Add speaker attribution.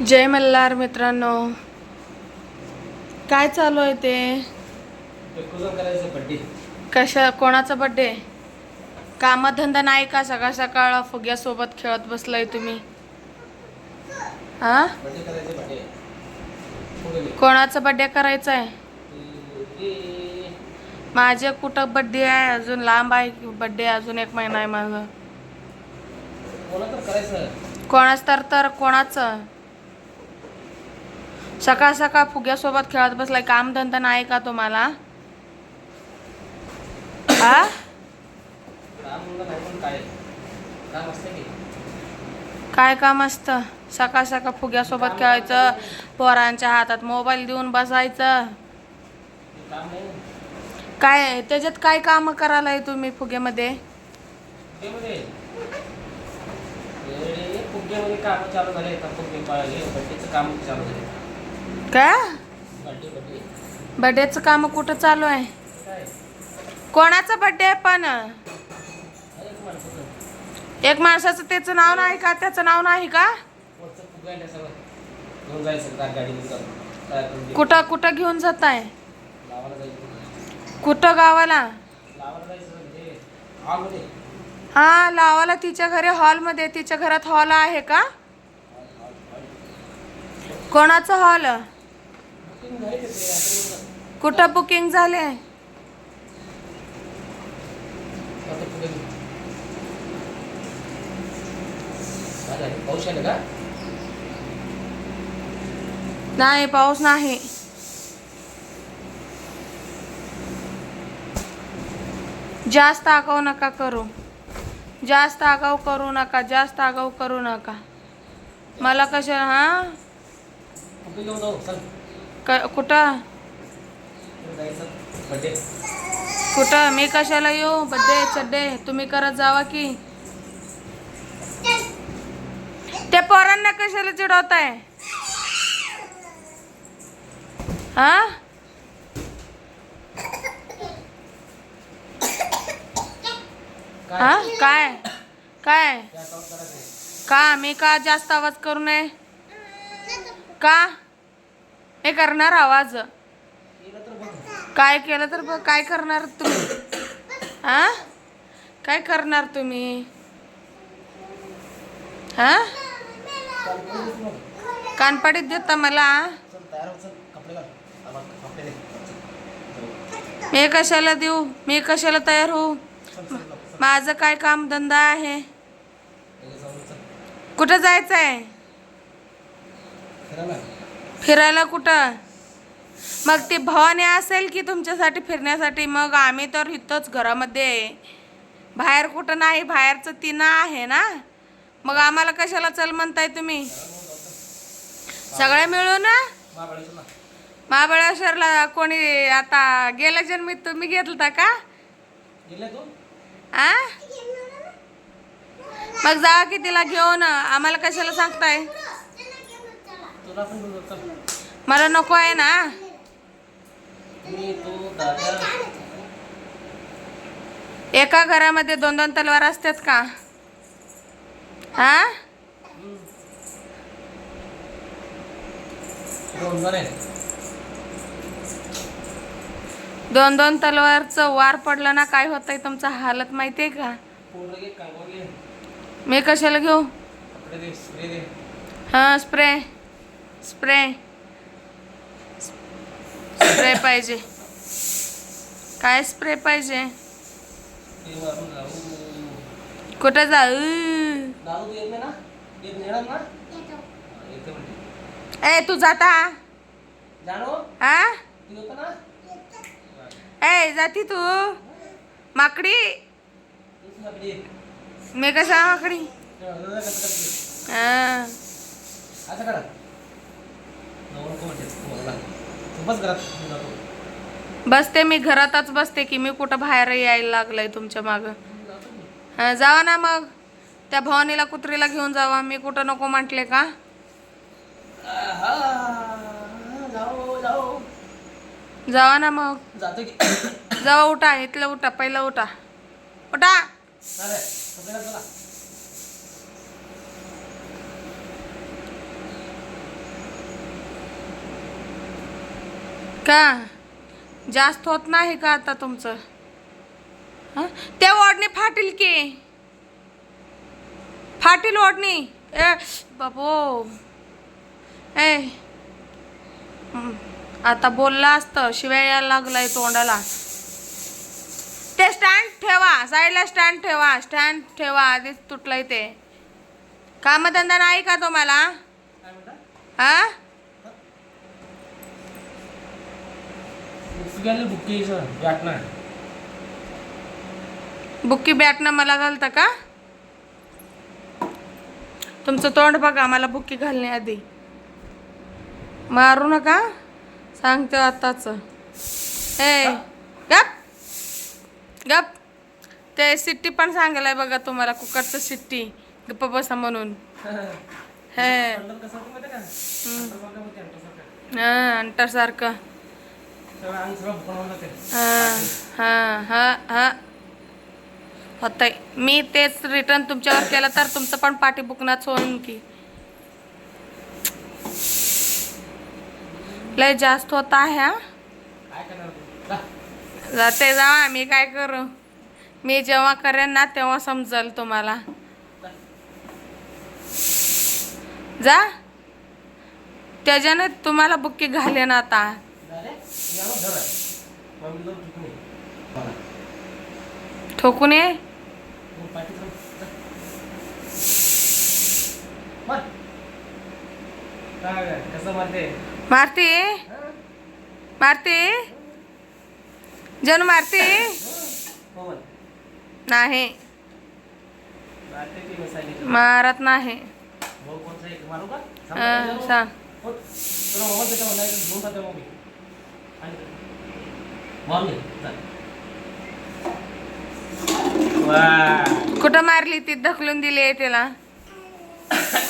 Speaker 1: जय मल्हार मित्रांनो. काय चालू आहे ते? कशा कोणाचा बड्डे कामधंदा नाही का? सकाळ सकाळ फुग्यासोबत खेळत बसलाय तुम्ही? हा. कोणाचा बड्डे करायचा आहे माझे कुठं बड्डे आहे? अजून लांब आहे बड्डे अजून एक महिना आहे माझं. कोणाच तर तर कोणाचं? सकाळ सकाळ फुग्यासोबत खेळत बसलाय. कामधंदा नाही का तुम्हाला? हा
Speaker 2: काय काम असतं?
Speaker 1: सकाळ सकाळ फुग्यासोबत खेळायचं पोरांच्या हातात मोबाईल देऊन बसायचं. काय त्याच्यात काय काम करायला तुम्ही फुग्यामध्ये?
Speaker 2: फुग्यामध्ये काम चालू झाले काम चालू झाले का?
Speaker 1: बड्डेचं काम कुठं चालू आहे? कोणाचा बड्डे आहे पण?
Speaker 2: एक
Speaker 1: माणसाचं त्याचं नाव नाही का? त्याचं नाव नाही का? कुठं कुठं घेऊन जात आहे कुठं गावाला? हा लावाला तिच्या घरी हॉलमध्ये. तिच्या घरात हॉल आहे का? कोणाचं हॉल? कुठं बुकिंग झाले?
Speaker 2: पाऊस का
Speaker 1: नाही पाऊस नाही. जास्त आगाऊ नका करू. जास्त आगाऊ करू नका जास्त आगाऊ करू नका. मला कशा हा? क कुठं?
Speaker 2: कुठं?
Speaker 1: मी कशाला येऊ? बड्डे चड्डे तुम्ही करत जावा की. त्या पोरांना कशाला चिडवताय? हा? हा?
Speaker 2: काय?
Speaker 1: काय? का? मी का जास्त आवाज करू नये? का? हे करणार आवाज. काय केलं तर बघ काय करणार तुम्ही? हा? काय करणार तुम्ही? हा? कानपाडीत देता मला. मी कशाला देऊ? मी कशाला तयार होऊ? माझं काय काम धंदा आहे? कुठं जायचं आहे फिरायला कुठं? मग ती भवानी असेल की तुमच्यासाठी फिरण्यासाठी? मग आम्ही तर इथंच घरामध्ये. बाहेर कुठं नाही बाहेरचं तिनं आहे ना? मग आम्हाला कशाला चल म्हणताय तुम्ही? सगळे मिळून? ना
Speaker 2: महाबळेश्वर ना
Speaker 1: महाबळेश्वरला कोणी आता गेल्या जन्मीत तुम्ही घेतलता का? आ? मग जा की तिला घेऊन. आम्हाला कशाला सांगताय
Speaker 2: तुला पण घेऊन जाऊ चल
Speaker 1: मला नको आहे ना. एका घरामध्ये दोन दोन तलवार असतात का? हा?
Speaker 2: दोन आहे
Speaker 1: दोन तलवारचं वार पडलं ना काय होतंय तुमचं हालत का?
Speaker 2: घे कांगो घे
Speaker 1: मी कशाला घेऊ? हां स्प्रे. स्प्रे. स्प्रे पाहिजे. काय स्प्रे पाहिजे? कुठं जाऊ
Speaker 2: हा,
Speaker 1: ए तू जाता हा.
Speaker 2: ना?
Speaker 1: ए जाती तू. माकडी. मी माकडी?
Speaker 2: कसं करते
Speaker 1: हा
Speaker 2: असं करा नको नको म्हणते तू मला तू बस घरात
Speaker 1: बसते मी घरातच बसते की मी कुठं बाहेर यायला लागलंय तुमच्या मागं. जावा ना मग. त्या भवानीला कुत्रीला घेऊन जावा मी कुठं नको म्हटले का? जावा ना मग. जावा उठा इथलं उठा पहिलं उठा. उठा. का? जास्त होत नाही का आता तुमचं? हं? त्या ओढणी फाटील की. फाटील ओढणी. ए बाबो. ए. हं, आता बोलला असतं शिवाय यायला लागलाय तोंडाला. ते स्टँड ठेवा साईडला स्टँड ठेवा स्टँड ठेवा आधीच तुटलंय ते. कामधंदा नाही का तुम्हाला?
Speaker 2: काय सगळ्यांना बुक्की वाटणार
Speaker 1: बुक्की बॅटनं मला घालता का? तुमचं तोंड बघा मला बुक्की घालण्याआधी. मारू नका. सांगते आताच. ए गप. गप. ते सिट्टी पण सांगायलाय बघा तुम्हाला कुकरचं सिट्टी. गप्प बसा म्हणून. हे.
Speaker 2: कंडल
Speaker 1: होतंय. मी तेच रिटर्न तुमच्यावर केलं तर तुमचं पण पाठी बुकनाच होईन की. लय जास्त होत आहे हा. जाते जा मी काय करू? मी जेव्हा करेन ना तेव्हा समजल तुम्हाला. जा. त्याच्याने तुम्हाला बुक्की घालेन आता.
Speaker 2: ठिकून
Speaker 1: ये
Speaker 2: मारते?
Speaker 1: मारते?
Speaker 2: हं?
Speaker 1: मारते? जणू मारते?
Speaker 2: हो.
Speaker 1: नाही.
Speaker 2: मारते
Speaker 1: नाही?
Speaker 2: सांग.
Speaker 1: कुठं मारली ती? ढकलून दिली आहे त्याला